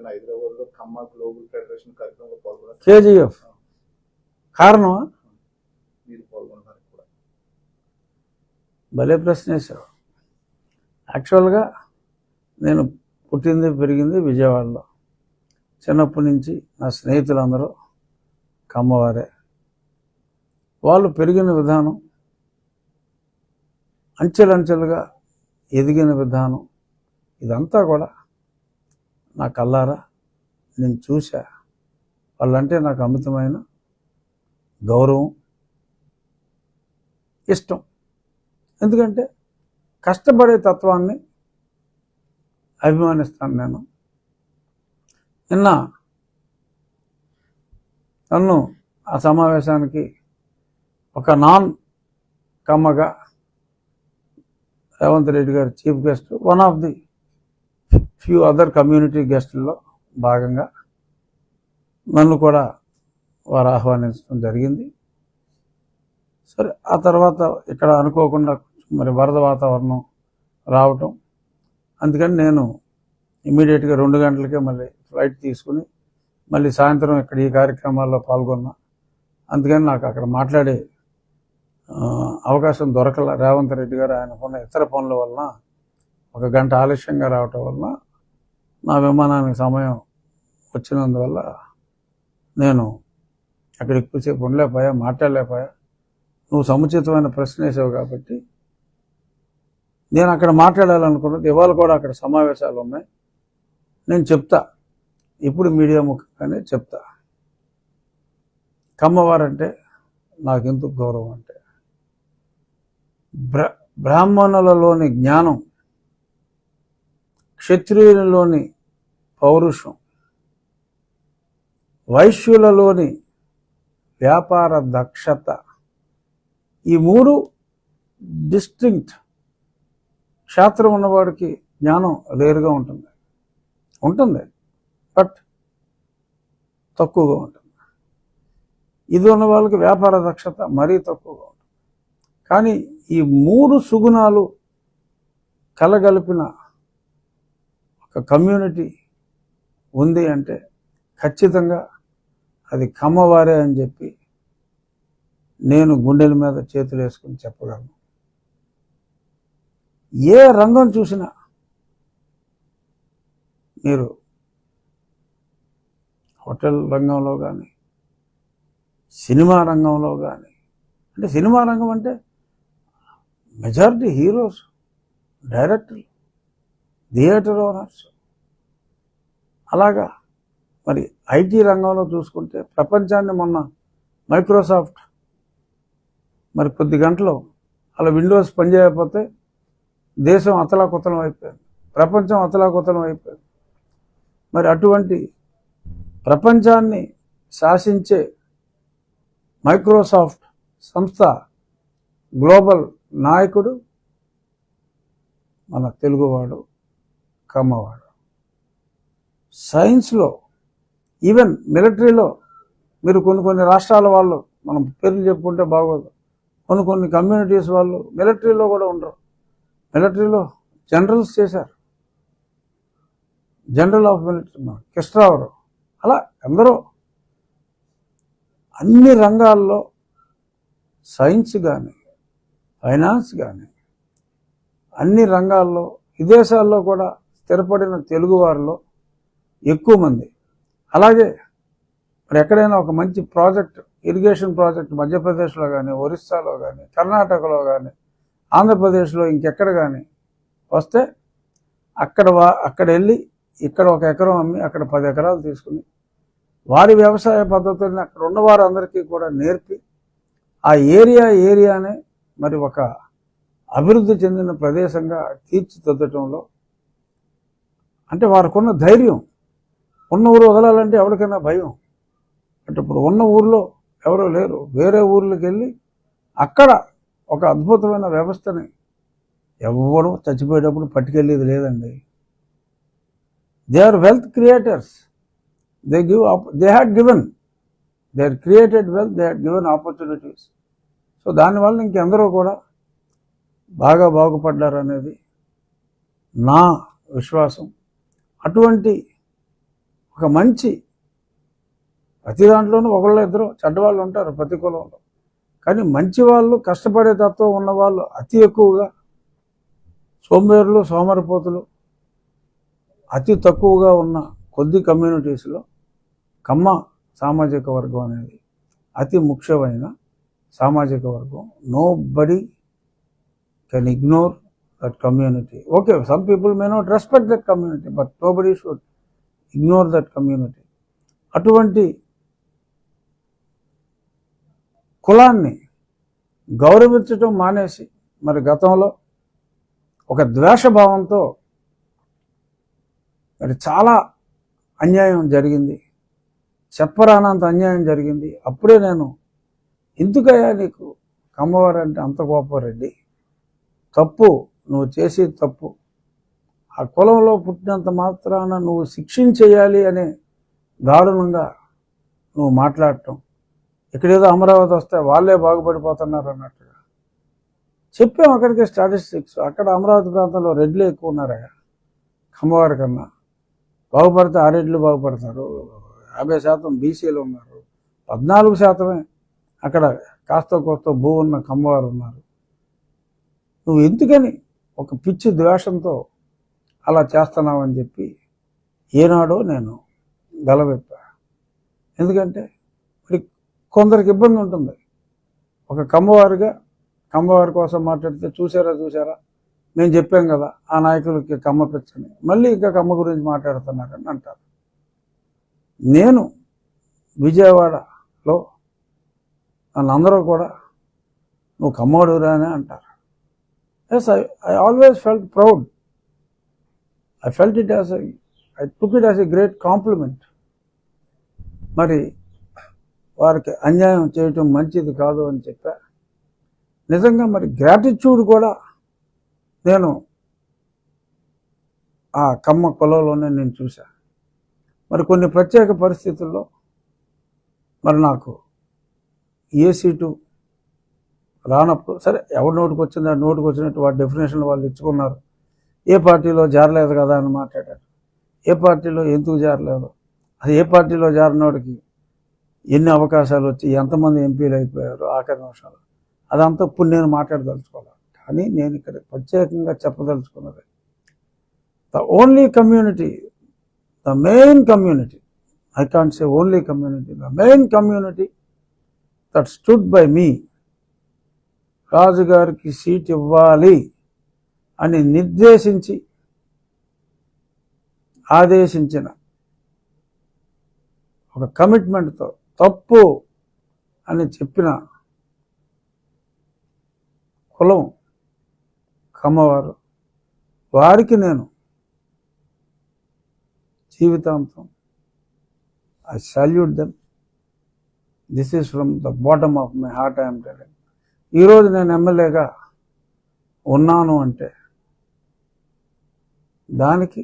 నిన్న హైదరాబాద్లో ఖమ్మ global federation కార్యక్రమంలో పాల్గొన్నారు కేజీఎఫ్. కారణం మీరు పాల్గొన్నారు కూడా. భలే ప్రశ్న వేశావు. యాక్చువల్గా నేను పుట్టింది పెరిగింది విజయవాడలో. చిన్నప్పటి నుంచి నా స్నేహితులందరూ కమ్మవారే వాళ్ళు పెరిగిన విధానం అంచెలంచెలుగా ఎదిగిన విధానం ఇదంతా కూడా నా కల్లారా నేను చూసా వాళ్ళంటే నాకు అమితమైన గౌరవం ఇష్టం. ఎందుకంటే కష్టపడే తత్వాన్ని అభిమానిస్తాను నేను. నిన్న నన్ను ఆ సమావేశానికి ఒక నాన్ కమ్మగా Revanth Reddy garu chief guest one of the few other community గెస్టుల్లో భాగంగా నన్ను కూడా వారు ఆహ్వానించడం జరిగింది. సరే ఆ తర్వాత ఇక్కడ అనుకోకుండా మరి వరద వాతావరణం రావటం. అందుకని నేను ఇమీడియట్గా రెండు గంటలకే మళ్ళీ ఫ్లైట్ తీసుకుని మళ్ళీ సాయంత్రం ఇక్కడ ఈ కార్యక్రమాల్లో పాల్గొన్నా. అందుకని నాకు అక్కడ మాట్లాడే అవకాశం దొరకల. రేవంత్ రెడ్డి గారు ఆయనకున్న ఇతర పనుల వలన ఒక గంట ఆలస్యంగా రావటం వలన నా విమానానికి సమయం వచ్చినందువల్ల నేను అక్కడ ఎక్కువసేపు ఉండలేకపోయా మాట్లాడలేకపోయా. నువ్వు సముచితమైన ప్రశ్న వేసావు కాబట్టి నేను అక్కడ మాట్లాడాలనుకున్నది ఇవాళ కూడా అక్కడ సమావేశాలు ఉన్నాయి. నేను చెప్తా. ఇప్పుడు మీడియా ముఖంగానే చెప్తా. కమ్మవారంటే నాకు ఎందుకు గౌరవం అంటే? బ్ర బ్రాహ్మణులలోని జ్ఞానం క్షత్రియులలోని పౌరుషం వైశ్యులలోని వ్యాపార దక్షత ఈ మూడు డిస్టింక్ట్ క్షేత్రం ఉన్నవాడికి జ్ఞానం లేరుగా ఉంటుంది. ఉంటుంది. బట్ తక్కువగా ఉంటుంది. ఇది ఉన్న వాళ్ళకి వ్యాపార దక్షత మరీ తక్కువగా ఉంటుంది. కానీ ఈ మూడు సుగుణాలు కలగలిపిన ఒక కమ్యూనిటీ ఉంది అంటే ఖచ్చితంగా అది కమ్మవారే అని చెప్పి నేను గుండెల మీద చేతులు వేసుకుని చెప్పగలను. ఏ రంగం చూసినా మీరు హోటల్ రంగంలో కానీ సినిమా రంగంలో కానీ అంటే సినిమా రంగం అంటే మెజారిటీ హీరోస్ డైరెక్టర్లు. థియేటర్ ఓనర్స్ అలాగా? మరి ఐటీ రంగంలో చూసుకుంటే ప్రపంచాన్ని మొన్న మైక్రోసాఫ్ట్ మరి కొద్ది గంటలు అలా విండోస్ పనిచేయకపోతే దేశం అతలాకుతలం అయిపోయింది. ప్రపంచం అతలాకుతలం అయిపోయింది. మరి అటువంటి ప్రపంచాన్ని శాసించే మైక్రోసాఫ్ట్ సంస్థ గ్లోబల్ నాయకుడు మన తెలుగువాడు కమ్మవాడు. సైన్స్లో ఈవెన్ మిలిటరీలో మీరు కొన్ని కొన్ని రాష్ట్రాల వాళ్ళు మనం పేర్లు చెప్పుకుంటే బాగోదు. కొన్ని కొన్ని కమ్యూనిటీస్ వాళ్ళు మిలిటరీలో కూడా ఉండరు. మిలిటరీలో జనరల్స్ చేశారు. జనరల్ ఆఫ్ మిలిటరీ మన కృష్ణరావు అలా ఎందరో అన్ని రంగాల్లో సైన్స్ కానీ ఫైనాన్స్ కానీ అన్ని రంగాల్లో విదేశాల్లో కూడా స్థిరపడిన తెలుగువారిలో ఎక్కువ మంది. అలాగే మరి ఎక్కడైనా ఒక మంచి ప్రాజెక్ట్ ఇరిగేషన్ ప్రాజెక్ట్ మధ్యప్రదేశ్లో కానీ ఒరిస్సాలో కానీ కర్ణాటకలో కానీ ఆంధ్రప్రదేశ్లో ఇంకెక్కడ కానీ వస్తే అక్కడ వా అక్కడ వెళ్ళి ఇక్కడ ఒక ఎకరం అమ్మి అక్కడ పది ఎకరాలు తీసుకుని వారి వ్యవసాయ పద్ధతుల్ని అక్కడ ఉన్న వారందరికీ కూడా నేర్పి ఆ ఏరియా ఏరియానే మరి ఒక అభివృద్ధి చెందిన ప్రదేశంగా తీర్చిదిద్దటంలో అంటే వారికున్న ధైర్యం. ఉన్న ఊరు వదలాలంటే ఎవరికైనా భయం. అంటే ఇప్పుడు ఉన్న ఊర్లో ఎవరో లేరు. వేరే ఊర్లోకి వెళ్ళి అక్కడ ఒక అద్భుతమైన వ్యవస్థని ఎవరు చచ్చిపోయేటప్పుడు పట్టుకెళ్ళేది లేదండి. They are wealth creators they give they had given they are created wealth they had given opportunities so దానివల్ల ఇంకెందరూ కూడా బాగా బాగుపడ్డారనేది నా విశ్వాసం. అటువంటి ఒక మంచి ప్రతి దాంట్లోనూ ఒకళ్ళు ఇద్దరు చెడ్డవాళ్ళు ఉంటారు ప్రతి కులంలో. కానీ మంచి వాళ్ళు కష్టపడే తత్వం ఉన్నవాళ్ళు అతి ఎక్కువగా సోంబేరులు సోమరిపోతులు అతి తక్కువగా ఉన్న కొద్ది కమ్యూనిటీస్లో కమ్మ సామాజిక వర్గం అనేది అతి ముఖ్యమైన సామాజిక వర్గం. Nobody can ignore that community okay some people may not respect that community but nobody should ignore that community అటువంటి కులాన్ని గౌరవించటం మానేసి మరి గతంలో ఒక ద్వేషభావంతో మరి చాలా అన్యాయం జరిగింది. చెప్పరానంత అన్యాయం జరిగింది. అప్పుడే నేను ఎందుకయ్యా నీకు కమ్మవారంటే అంత గోపరెడ్డి తప్పు నువ్వు చేసే తప్పు. ఆ కులంలో పుట్టినంత మాత్రాన నువ్వు శిక్షించేయాలి అనే దారుణంగా నువ్వు మాట్లాడటం. ఇక్కడేదో అమరావతి వస్తే వాళ్ళే బాగుపడిపోతున్నారు అన్నట్టుగా. చెప్పాం అక్కడికి స్టాటిస్టిక్స్. అక్కడ అమరావతి ప్రాంతంలో రెడ్లు ఎక్కువ ఉన్నారయ్యా. కమ్మవారి కన్నా. బాగుపడితే ఆ రెడ్లు బాగుపడతారు. యాభై శాతం బీసీలు ఉన్నారు. పద్నాలుగు శాతమే అక్కడ కాస్త కోస్త భూ ఉన్న కమ్మవారు ఉన్నారు. నువ్వు ఎందుకని ఒక పిచ్చి ద్వేషంతో అలా చేస్తున్నావని చెప్పి ఏనాడో నేను గలవెప్పా ఎందుకంటే మరి కొందరికి ఇబ్బంది ఉంటుంది. ఒక కమ్మవారిగా కమ్మవారి కోసం మాట్లాడితే చూసారా చూసారా మేము చెప్పాం కదా ఆ నాయకులకి కమ్మ పిచ్చని. మళ్ళీ ఇంకా కమ్మ గురించి మాట్లాడుతున్నారని అంటారు. నేను విజయవాడలో నన్ను అందరూ కూడా నువ్వు కమ్మోడురా అంటారు. Yes, yes I I always felt proud I felt it a, I took it as a great compliment మరి వారికి అన్యాయం చేయటం మంచిది కాదు అని చెప్పా. నిజంగా మరి గ్రాటిట్యూడ్ కూడా నేను ఆ కమ్మ కులంలోనే నేను చూశా. మరి కొన్ని ప్రత్యేక పరిస్థితుల్లో మరి నాకు ఏ సీటు రానప్పుడు సరే ఎవరి నోటికి వచ్చింది నోటికి వచ్చినట్టు వాటి డెఫినేషన్ వాళ్ళు ఇచ్చుకున్నారు. ఏ పార్టీలో జారలేదు కదా అని మాట్లాడారు. ఏ పార్టీలో ఎందుకు జారలేదు? అది ఏ పార్టీలో జారినోడికి ఎన్ని అవకాశాలు వచ్చి ఎంతమంది ఎంపీలు అయిపోయారు ఆఖరి నిమిషాలు? అదంతా ఇప్పుడు నేను మాట్లాడదలుచుకోవాలి. కానీ నేను ఇక్కడ ప్రత్యేకంగా చెప్పదలుచుకున్నది the only community the main community I can't say only community the main community that stood by me రాజుగారికి సీట్ ఇవ్వాలి అని నిర్దేశించి ఆదేశించిన ఒక కమిట్మెంట్తో తప్పు అని చెప్పిన కులం కమ్మవారు. వారికి నేను జీవితాంతం I salute them this is from the bottom of my heart I'm telling ఈరోజు నేను ఎమ్మెల్యేగా ఉన్నాను అంటే దానికి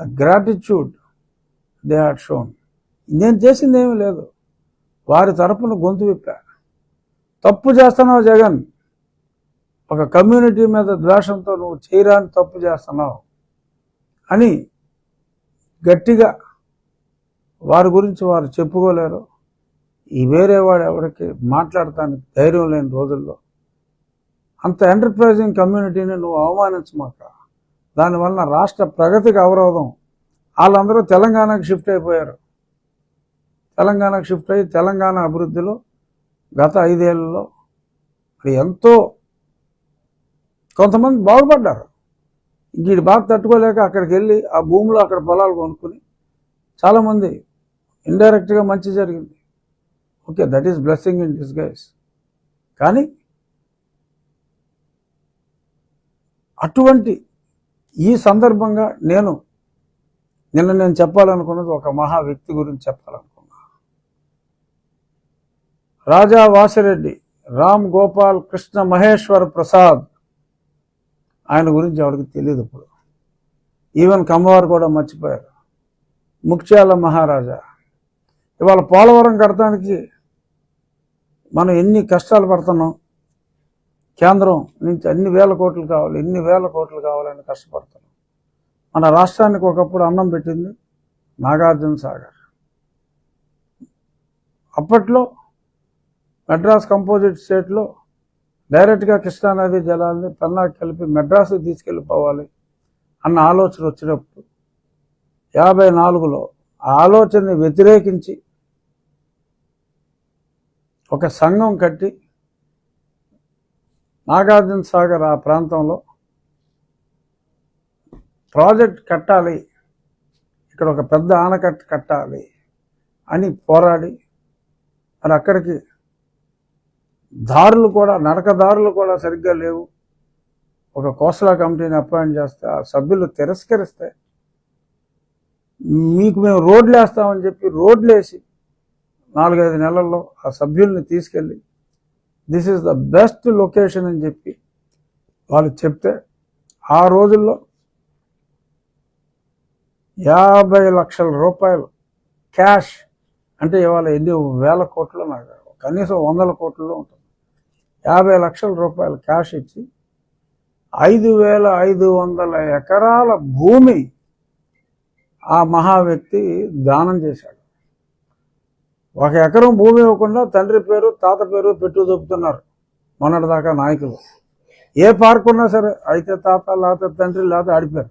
the gratitude they had shown. నేను చేసింది ఏమీ లేదు. వారి తరపున గొంతు విప్పా. తప్పు చేస్తున్నావు జగన్. ఒక కమ్యూనిటీ మీద ద్వేషంతో నువ్వు చేయరాని తప్పు చేస్తున్నావు అని గట్టిగా వారి గురించి వారు చెప్పుకోలేరు. ఈ వేరే వాడు ఎవరికి మాట్లాడటానికి ధైర్యం లేని రోజుల్లో అంత ఎంటర్ప్రైజింగ్ కమ్యూనిటీని నువ్వు అవమానించమాక. దానివలన రాష్ట్ర ప్రగతికి అవరోధం. వాళ్ళందరూ తెలంగాణకు షిఫ్ట్ అయిపోయారు. తెలంగాణకు షిఫ్ట్ అయ్యి తెలంగాణ అభివృద్ధిలో గత ఐదేళ్ళలో ఎంతో కొంతమంది బాగుపడ్డారు. వీడి బాధ తట్టుకోలేక అక్కడికి వెళ్ళి ఆ భూమిలో అక్కడ పొలాలు కొనుక్కుని చాలామంది ఇండైరెక్ట్గా మంచి జరిగింది. Okay that is blessing in disguise కానీ అటువంటి ఈ సందర్భంగా నేను నిన్న నేను చెప్పాలనుకున్నది ఒక మహా వ్యక్తి గురించి చెప్పాలనుకున్నా. రాజా వాసిరెడ్డి రామ్ గోపాల్ కృష్ణ మహేశ్వర్ ప్రసాద్ ఆయన గురించి ఎవరికి తెలియదు ఇప్పుడు. ఈవెన్ కమ్మవారు కూడా మర్చిపోయారు. ముఖ్యాల మహారాజా. ఇవాళ పోలవరం కడతానికి మనం ఎన్ని కష్టాలు పడుతున్నాం? కేంద్రం నుంచి అన్ని వేల కోట్లు కావాలి ఎన్ని వేల కోట్లు కావాలని కష్టపడుతున్నాం. మన రాష్ట్రానికి ఒకప్పుడు అన్నం పెట్టింది నాగార్జున సాగర్. అప్పట్లో మెడ్రాస్ కంపోజిట్ స్టేట్లో డైరెక్ట్గా కృష్ణానది జలాల్ని పెన్నాకి కలిపి మెడ్రాస్కి తీసుకెళ్ళిపోవాలి అన్న ఆలోచన వచ్చినప్పుడు యాభై నాలుగులో ఆ ఆలోచనని వ్యతిరేకించి ఒక సంఘం కట్టి నాగార్జున సాగర్ ఆ ప్రాంతంలో ప్రాజెక్ట్ కట్టాలి. ఇక్కడ ఒక పెద్ద ఆనకట్ట కట్టాలి అని పోరాడి మరి అక్కడికి దారులు కూడా నడక దారులు కూడా సరిగ్గా లేవు. ఒక కోసలా కమిటీని అపాయింట్ చేస్తే ఆ సభ్యులు తిరస్కరిస్తే మీకు మేము రోడ్లు వేస్తామని చెప్పి రోడ్లు వేసి నాలుగైదు నెలల్లో ఆ సభ్యుల్ని తీసుకెళ్ళి this is the best location అని చెప్పి వాళ్ళు చెప్తే ఆ రోజుల్లో యాభై లక్షల రూపాయలు క్యాష్ అంటే ఇవాళ ఎన్ని వేల కోట్లు నాకు కనీసం వందల కోట్లలో ఉంటుంది. యాభై లక్షల రూపాయలు క్యాష్ ఇచ్చి ఐదు వేల ఐదు వందల ఎకరాల భూమి ఆ మహా వ్యక్తి దానం చేశాడు. ఒక ఎకరం భూమి ఇవ్వకుండా తండ్రి పేరు తాత పేరు పెట్టు దొప్పుతున్నారు మొన్నటిదాకా నాయకులు. ఏ పార్క్ ఉన్నా సరే అయితే తాత లేకపోతే తండ్రి లేకపోతే ఆడిపోయారు.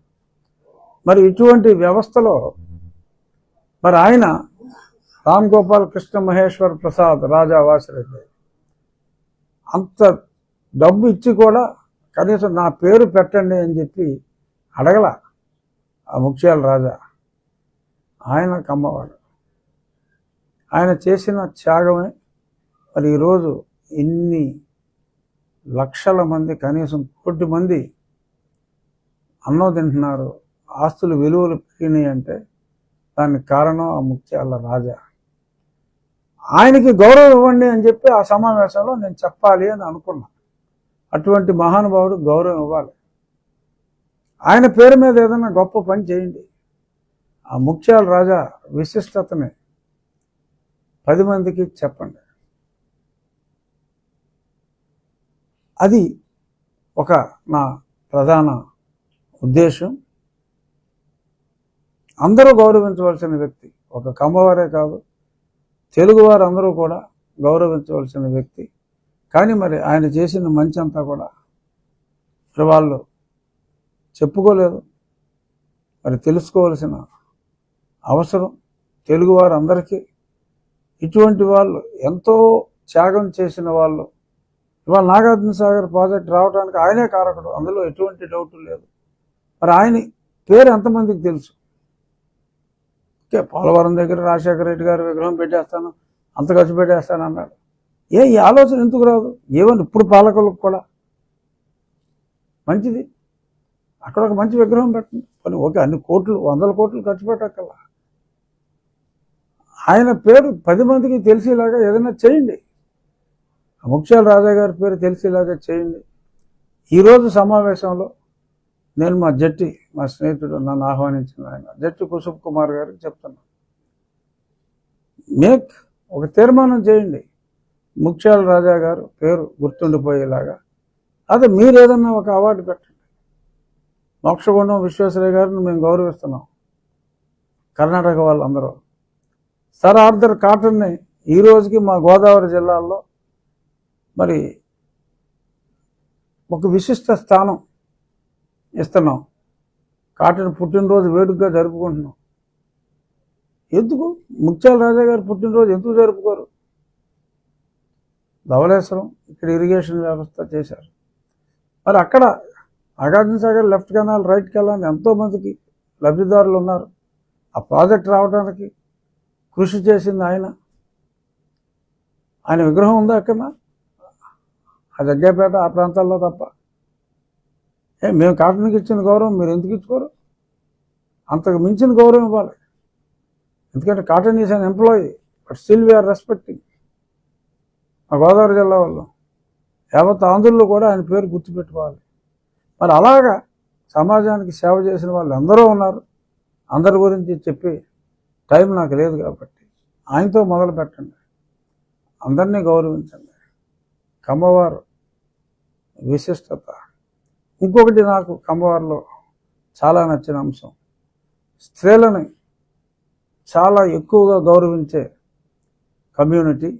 మరి ఇటువంటి వ్యవస్థలో మరి ఆయన రామ్ గోపాల్ కృష్ణ మహేశ్వర్ ప్రసాద్ రాజా వాసిరెడ్డి అంత డబ్బు ఇచ్చి కూడా కనీసం నా పేరు పెట్టండి అని చెప్పి అడగల ఆ ముఖ్యాల రాజా. ఆయన కమ్మవాడు. ఆయన చేసిన త్యాగమే. మరి ఈరోజు ఇన్ని లక్షల మంది కనీసం కోటి మంది అన్నం తింటున్నారు ఆస్తులు విలువలు పెరిగినాయి అంటే దానికి కారణం ఆ ముత్యాల రాజా. ఆయనకి గౌరవం ఇవ్వండి అని చెప్పి ఆ సమావేశంలో నేను చెప్పాలి అని అనుకున్నా. అటువంటి మహానుభావుడు గౌరవం ఇవ్వాలి. ఆయన పేరు మీద ఏదైనా గొప్ప పని చేయండి. ఆ ముత్యాల రాజా విశిష్టతని పది మందికి చెప్పండి. అది ఒక నా ప్రధాన ఉద్దేశం. అందరూ గౌరవించవలసిన వ్యక్తి ఒక కమ్మవారే కాదు. తెలుగువారు అందరూ కూడా గౌరవించవలసిన వ్యక్తి. కానీ మరి ఆయన చేసిన మంచి అంతా కూడా మరి వాళ్ళు చెప్పుకోలేదు. మరి తెలుసుకోవలసిన అవసరం తెలుగువారు అందరికీ ఇటువంటి వాళ్ళు ఎంతో త్యాగం చేసిన వాళ్ళు. ఇవాళ నాగార్జున సాగర్ ప్రాజెక్ట్ రావడానికి ఆయనే కారకుడు. అందులో ఎటువంటి డౌట్ లేదు. మరి ఆయన పేరు ఎంతమందికి తెలుసు? ఓకే పోలవరం దగ్గర రాజశేఖర రెడ్డి గారు విగ్రహం పెట్టేస్తాను అంత ఖర్చు పెట్టేస్తాను అన్నాడు. ఏ ఈ ఆలోచన ఎందుకు రాదు? ఏమని ఇప్పుడు పాలకులకు కూడా? మంచిది. అక్కడ ఒక మంచి విగ్రహం పెట్టండి. కానీ ఓకే అన్ని కోట్లు వందల కోట్లు ఖర్చు పెట్టక్కల్లా ఆయన పేరు పది మందికి తెలిసేలాగా ఏదైనా చేయండి. ముఖ్యాల రాజా గారి పేరు తెలిసేలాగా చేయండి. ఈరోజు సమావేశంలో నేను మా జట్టి మా స్నేహితుడు నన్ను ఆహ్వానించిన ఆయన. జట్టి కుసుబ్ కుమార్ గారికి చెప్తున్నాను మేక్ ఒక తీర్మానం చేయండి. ముఖ్యాల రాజా గారు పేరు గుర్తుండిపోయేలాగా. అదే మీరేదన్నా ఒక అవార్డు పెట్టండి. మోక్షగుండం విశ్వేశ్వరయ్య గారిని మేము గౌరవిస్తున్నాం. కర్ణాటక వాళ్ళందరూ. సర్ ఆర్థర్ కాటన్ని ఈ రోజుకి మా గోదావరి జిల్లాలో మరి ఒక విశిష్ట స్థానం ఇస్తున్నాం. కాటన్ పుట్టినరోజు వేడుకగా జరుపుకుంటున్నాం. ఎందుకు? ముత్యాల రాజా గారు పుట్టినరోజు ఎందుకు జరుపుకోరు? ధవళేశ్వరం ఇక్కడ ఇరిగేషన్ వ్యవస్థ చేశారు. మరి అక్కడ Nagarjuna Sagar left canal right canal ఎంతోమందికి లబ్ధిదారులు ఉన్నారు. ఆ ప్రాజెక్ట్ రావడానికి కృషి చేసింది ఆయన. ఆయన విగ్రహం ఉందా అక్కడ ఆ జగ్గేపేట ఆ ప్రాంతాల్లో తప్ప. ఏ మేము కాటన్కి ఇచ్చిన గౌరవం మీరు ఎందుకు ఇచ్చుకోరు? అంతకు మించిన గౌరవం ఇవ్వాలి. ఎందుకంటే Cotton is an employee but still we are respecting మా గోదావరి జిల్లా వాళ్ళు. యావత్ ఆంధ్రుల్లో కూడా ఆయన పేరు గుర్తుపెట్టుకోవాలి. మరి అలాగా సమాజానికి సేవ చేసిన వాళ్ళు ఎందరో ఉన్నారు. అందరి గురించి చెప్పి టైం నాకు లేదు కాబట్టి ఆయనతో మొదలు పెట్టండి. అందరినీ గౌరవించండి. కమ్మవారు విశిష్టత. ఇంకొకటి నాకు కమ్మవారిలో చాలా నచ్చిన అంశం. స్త్రీలని చాలా ఎక్కువగా గౌరవించే కమ్యూనిటీ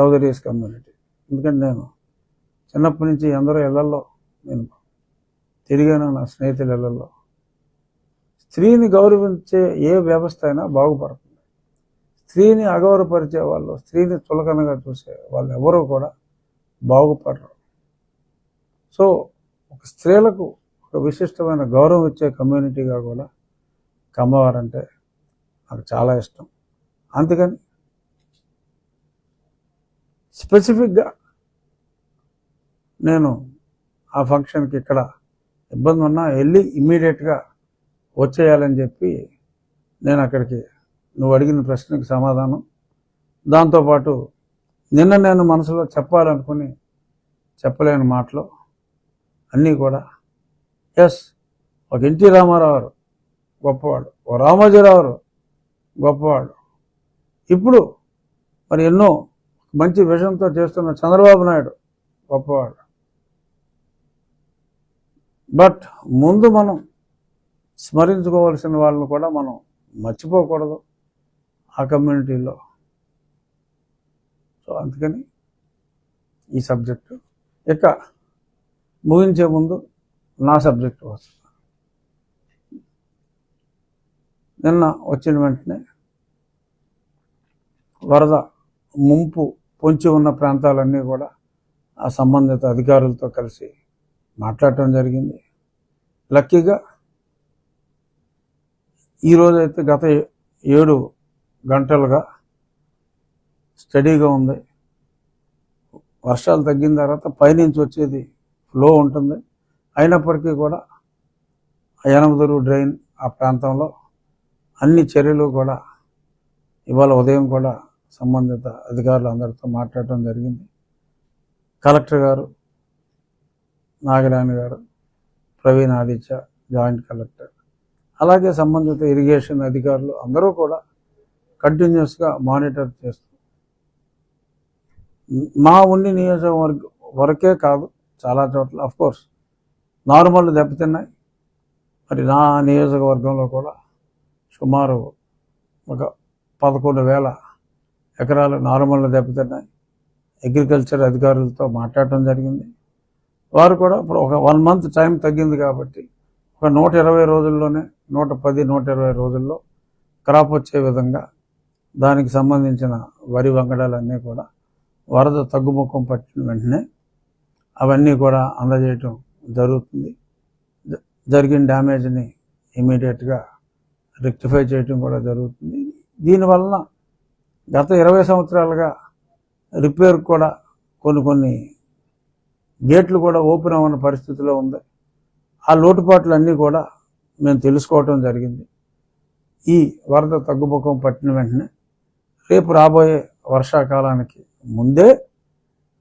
చౌదరీస్ కమ్యూనిటీ. ఎందుకంటే నేను చిన్నప్పటి నుంచి అందరూ ఇళ్ళలో నేను తిరిగాను నా స్నేహితుల ఇళ్ళలో స్త్రీని గౌరవించే ఏ వ్యవస్థ అయినా బాగుపడుతుంది. స్త్రీని అగౌరవపరిచే వాళ్ళు స్త్రీని చులకనగా చూసే వాళ్ళు ఎవరూ కూడా బాగుపడరు. సో ఒక స్త్రీలకు ఒక విశిష్టమైన గౌరవం ఇచ్చే కమ్యూనిటీగా కూడా కమ్మవారంటే నాకు చాలా ఇష్టం. అందుకని స్పెసిఫిక్గా నేను ఆ ఫంక్షన్కి ఇక్కడ ఇబ్బంది ఉన్నా వెళ్ళి ఇమ్మీడియట్గా వచ్చేయాలని చెప్పి నేను అక్కడికి నువ్వు అడిగిన ప్రశ్నకు సమాధానం. దాంతోపాటు నిన్న నేను మనసులో చెప్పాలనుకుని చెప్పలేని మాటలు అన్నీ కూడా ఎస్ ఒక ఎన్టీ రామారావు గొప్పవాడు ఓ రామోజీరావు గొప్పవాడు. ఇప్పుడు మరి ఎన్నో మంచి విషయంతో చేస్తున్న చంద్రబాబు నాయుడు గొప్పవాడు. బట్ ముందు మనం స్మరించుకోవాల్సిన వాళ్ళని కూడా మనం మర్చిపోకూడదు ఆ కమ్యూనిటీలో. సో అందుకని ఈ సబ్జెక్టు. ఇక ముగించే ముందు నా సబ్జెక్టు వస్తుంది. నిన్న వచ్చిన వెంటనే వరద ముంపు పొంచి ఉన్న ప్రాంతాలన్నీ కూడా ఆ సంబంధిత అధికారులతో కలిసి మాట్లాడటం జరిగింది. లక్కీగా ఈరోజైతే గత ఏడు గంటలుగా స్టడీగా ఉంది. వర్షాలు తగ్గిన తర్వాత పైనుంచి వచ్చేది ఫ్లో ఉంటుంది. అయినప్పటికీ కూడా ఆ యనమదురు డ్రైన్ ఆ ప్రాంతంలో అన్ని చర్యలు కూడా ఇవాళ ఉదయం కూడా సంబంధిత అధికారులు అందరితో మాట్లాడటం జరిగింది. కలెక్టర్ గారు నాగరాణి గారు ప్రవీణ్ ఆదిత్య జాయింట్ కలెక్టర్. అలాగే సంబంధిత ఇరిగేషన్ అధికారులు అందరూ కూడా కంటిన్యూస్గా మానిటర్ చేస్తూ మా ఉండి నియోజకవర్గ వరకే కాదు చాలా చోట్ల అఫ్కోర్స్ నార్మల్ దెబ్బతిన్నాయి. మరి నా నియోజకవర్గంలో కూడా సుమారు ఒక పదకొండు వేల ఎకరాలు నార్మల్ దెబ్బతిన్నాయి. అగ్రికల్చర్ అధికారులతో మాట్లాడటం జరిగింది. వారు కూడా ఇప్పుడు ఒక వన్ మంత్ టైం తగ్గింది కాబట్టి ఒక నూట ఇరవై రోజుల్లోనే నూట పది నూట ఇరవై రోజుల్లో క్రాప్ వచ్చే విధంగా దానికి సంబంధించిన వరి వంగడాలన్నీ కూడా వరద తగ్గుముఖం పట్టిన వెంటనే అవన్నీ కూడా అందజేయటం జరుగుతుంది. జ- జరిగిన డ్యామేజ్ని ఇమీడియట్గా రెక్టిఫై చేయటం కూడా జరుగుతుంది. దీనివలన గత ఇరవై సంవత్సరాలుగా రిపేర్ కూడా కొన్ని కొన్ని గేట్లు కూడా ఓపెన్ అవ్వని పరిస్థితిలో ఉంది. ఆ లోటుపాట్లు అన్నీ కూడా మేము తెలుసుకోవటం జరిగింది. ఈ వరద తగ్గుముఖం పట్టిన వెంటనే రేపు రాబోయే వర్షాకాలానికి ముందే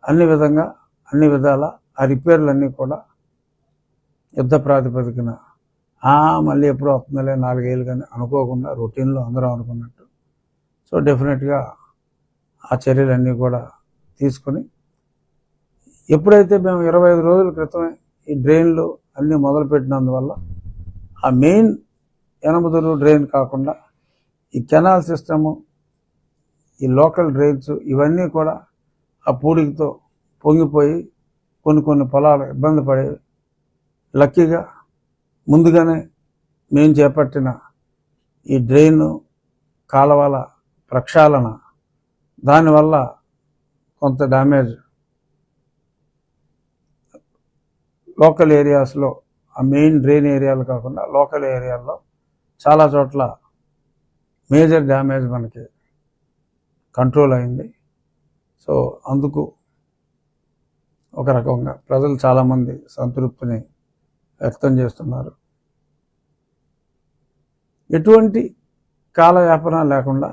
అన్ని విధంగా అన్ని విధాల ఆ రిపేర్లన్నీ కూడా యుద్ధ ప్రాతిపదికన మళ్ళీ ఎప్పుడు వస్తుందిలే నాలుగేళ్ళు కానీ అనుకోకుండా రొటీన్లో అందరం అనుకున్నట్టు. సో డెఫినెట్గా ఆ చర్యలన్నీ కూడా తీసుకొని ఎప్పుడైతే మేము ఇరవై ఐదు రోజుల క్రితమే ఈ డ్రైన్లు అన్నీ మొదలుపెట్టినందువల్ల ఆ మెయిన్ ఎనమదురు డ్రైన్ కాకుండా ఈ కెనాల్ సిస్టము ఈ లోకల్ డ్రైన్స్ ఇవన్నీ కూడా ఆ పూడికతో పొంగిపోయి కొన్ని కొన్ని పొలాలు ఇబ్బంది పడేవి లక్కీగా ముందుగానే మేము చేపట్టిన ఈ డ్రైన్ కాలవల ప్రక్షాళన. దానివల్ల కొంత డ్యామేజ్. లోకల్ ఏరియాస్లో ఆ మెయిన్ డ్రైన్ ఏరియాలు కాకుండా లోకల్ ఏరియాల్లో చాలా చోట్ల మేజర్ డ్యామేజ్ మనకి కంట్రోల్ అయింది. సో అందుకు ఒక రకంగా ప్రజలు చాలామంది సంతృప్తిని వ్యక్తం చేస్తున్నారు. ఎటువంటి కాలయాపన లేకుండా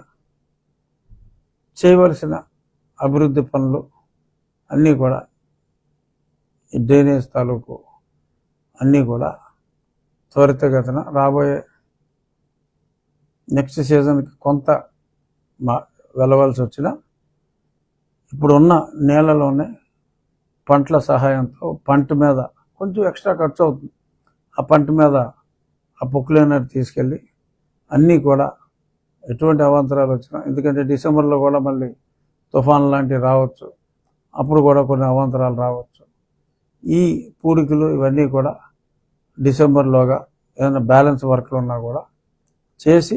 చేయవలసిన అభివృద్ధి పనులు అన్నీ కూడా ఈ డ్రైనేజ్ తాలూకు అన్నీ కూడా త్వరితగతిన రాబోయే నెక్స్ట్ సీజన్కి కొంత మా వెళ్ళవలసి వచ్చిన ఇప్పుడున్న నేలలోనే పంటల సహాయంతో పంట మీద కొంచెం ఎక్స్ట్రా ఖర్చు అవుతుంది. ఆ పంట మీద ఆ పొక్కులేనర్ తీసుకెళ్ళి అన్నీ కూడా ఎటువంటి అవాంతరాలు వచ్చినా ఎందుకంటే డిసెంబర్లో కూడా మళ్ళీ తుఫాన్ లాంటివి రావచ్చు. అప్పుడు కూడా కొన్ని అవాంతరాలు రావచ్చు. ఈ పూడికలు ఇవన్నీ కూడా డిసెంబర్లోగా ఏదైనా బ్యాలెన్స్ వర్క్లు ఉన్నా కూడా చేసి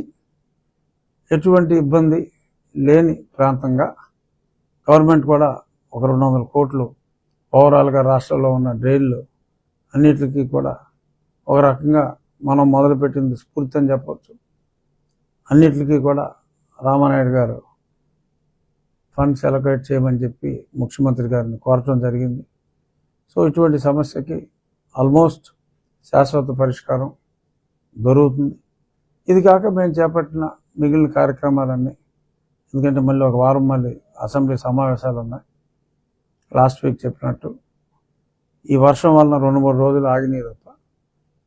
ఎటువంటి ఇబ్బంది లేని ప్రాంతంగా గవర్నమెంట్ కూడా ఒక రెండు వందల కోట్లు ఓవరాల్గా రాష్ట్రంలో ఉన్న డ్రైన్లు అన్నిటికీ కూడా ఒక రకంగా మనం మొదలుపెట్టింది స్ఫూర్తి అని చెప్పవచ్చు అన్నిటికీ కూడా రామానాయుడు గారు ఫండ్స్ అలొకేట్ చేయమని చెప్పి ముఖ్యమంత్రి గారిని కోరటం జరిగింది. సో ఇటువంటి సమస్యకి ఆల్మోస్ట్ శాశ్వత పరిష్కారం దొరుకుతుంది. ఇది కాక మేము చేపట్టిన మిగిలిన కార్యక్రమాలన్నీ ఎందుకంటే మళ్ళీ ఒక వారం మళ్ళీ అసెంబ్లీ సమావేశాలు ఉన్నాయి. లాస్ట్ వీక్ చెప్పినట్టు ఈ వర్షం వలన రెండు మూడు రోజులు ఆగినాయి తప్ప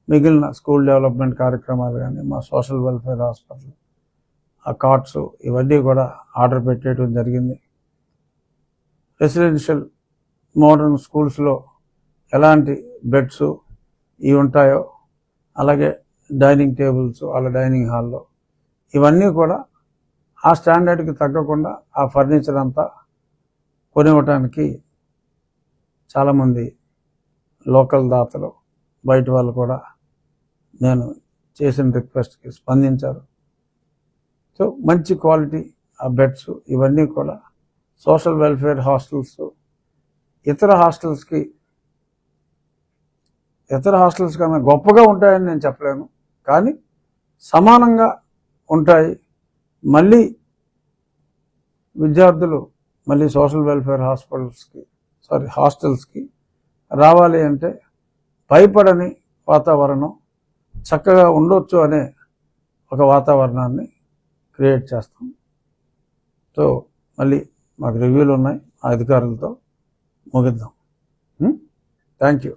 మిగిలిన స్కూల్ డెవలప్మెంట్ కార్యక్రమాలు కానీ మా సోషల్ వెల్ఫేర్ హాస్పిటల్ ఆ కార్డ్స్ ఇవన్నీ కూడా ఆర్డర్ పెట్టేయడం జరిగింది. రెసిడెన్షియల్ మోడర్న్ స్కూల్స్లో ఎలాంటి బెడ్స్ ఇవి ఉంటాయో అలాగే డైనింగ్ టేబుల్స్ వాళ్ళ డైనింగ్ హాల్లో. ఇవన్నీ కూడా ఆ స్టాండర్డ్కి తగ్గకుండా ఆ ఫర్నిచర్ అంతా కొనివ్వటానికి చాలామంది లోకల్ దాతలు బయట వాళ్ళు కూడా నేను చేసిన రిక్వెస్ట్కి స్పందించారు. సో మంచి క్వాలిటీ ఆ బెడ్స్ ఇవన్నీ కూడా సోషల్ వెల్ఫేర్ హాస్టల్స్ ఇతర హాస్టల్స్కి ఇతర హాస్టల్స్ కన్నా గొప్పగా ఉంటాయని నేను చెప్పలేను. కానీ సమానంగా ఉంటాయి. మళ్ళీ విద్యార్థులు మళ్ళీ సోషల్ వెల్ఫేర్ హాస్పిటల్స్కి సారీ హాస్టల్స్కి రావాలి అంటే భయపడని వాతావరణం చక్కగా ఉండొచ్చు అనే ఒక వాతావరణాన్ని క్రియేట్ చేస్తాం. సో మళ్ళీ మాకు రివ్యూలు ఉన్నాయి ఆ అధికారులతో ముగిద్దాం. Thank you